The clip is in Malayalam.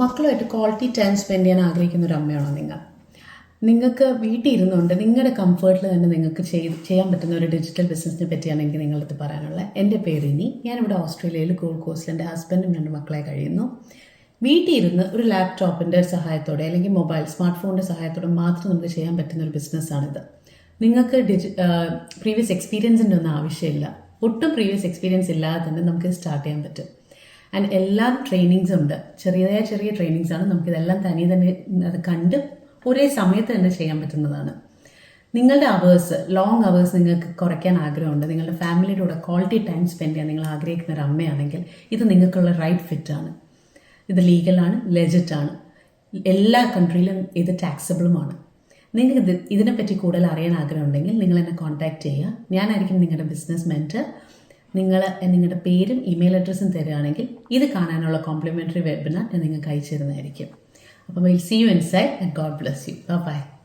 മക്കളുമായിട്ട് ക്വാളിറ്റി ടൈം സ്പെൻഡ് ചെയ്യാൻ ആഗ്രഹിക്കുന്ന ഒരു അമ്മയാണോ നിങ്ങൾ? നിങ്ങൾക്ക് വീട്ടിൽ ഇരുന്നുകൊണ്ട് നിങ്ങളുടെ കംഫർട്ടിൽ തന്നെ നിങ്ങൾക്ക് ചെയ്ത് ചെയ്യാൻ പറ്റുന്ന ഒരു ഡിജിറ്റൽ ബിസിനസ്സിനെ പറ്റിയാണ് എനിക്ക് നിങ്ങളടുത്ത് പറയാനുള്ളത്. എന്റെ പേര് ഇനി. ഞാനിവിടെ ഓസ്ട്രേലിയയിൽ ഗോൾഡ് കോസ്റ്റിൽ എന്റെ ഹസ്ബൻഡും രണ്ട് മക്കളെ കഴിയുന്നു. വീട്ടിൽ ഇരുന്ന് ഒരു ലാപ്ടോപ്പിന്റെ സഹായത്തോടെ അല്ലെങ്കിൽ മൊബൈൽ സ്മാർട്ട് ഫോണിന്റെ സഹായത്തോടെ മാത്രം നമുക്ക് ചെയ്യാൻ പറ്റുന്ന ഒരു ബിസിനസ്സാണിത് നിങ്ങൾക്ക് ഡിജി പ്രീവിയസ് എക്സ്പീരിയൻസിന്റെ ഒന്നും ആവശ്യമില്ല. ഒട്ടും പ്രീവിയസ് എക്സ്പീരിയൻസ് ഇല്ലാതെ തന്നെ നമുക്ക് സ്റ്റാർട്ട് ചെയ്യാൻ പറ്റും. ആൻഡ് എല്ലാം ട്രെയിനിങ്സ് ഉണ്ട്. ചെറിയ ചെറിയ ട്രെയിനിങ്സ് ആണ്. നമുക്കിതെല്ലാം തനിയെ തന്നെ അത് കണ്ട് ഒരേ സമയത്ത് തന്നെ ചെയ്യാൻ പറ്റുന്നതാണ്. നിങ്ങളുടെ അവേഴ്സ് ലോങ് അവേഴ്സ് നിങ്ങൾക്ക് കുറയ്ക്കാൻ ആഗ്രഹമുണ്ട്. നിങ്ങളുടെ ഫാമിലിയുടെ കൂടെ ക്വാളിറ്റി ടൈം സ്പെൻഡ് ചെയ്യാൻ നിങ്ങൾ ആഗ്രഹിക്കുന്ന ഒരു അമ്മയാണെങ്കിൽ ഇത് നിങ്ങൾക്കുള്ള റൈറ്റ് ഫിറ്റ് ആണ്. ഇത് ലീഗലാണ് ലെജിറ്റാണ് എല്ലാ കൺട്രിയിലും ഇത് ടാക്സബിളുമാണ് നിങ്ങൾക്ക് ഇത് ഇതിനെപ്പറ്റി കൂടുതൽ അറിയാൻ ആഗ്രഹമുണ്ടെങ്കിൽ നിങ്ങൾ എന്നെ കോൺടാക്ട് ചെയ്യുക. ഞാനായിരിക്കും നിങ്ങളുടെ ബിസിനസ് മെന്റർ നിങ്ങൾ നിങ്ങളുടെ പേരും ഇമെയിൽ അഡ്രസ്സും തരികയാണെങ്കിൽ ഇത് കാണാനുള്ള കോംപ്ലിമെന്ററി വെബിനാർ ഞാൻ നിങ്ങൾക്ക് അയച്ചു തരുന്നതായിരിക്കും. അപ്പോൾ will see you inside and God bless you bye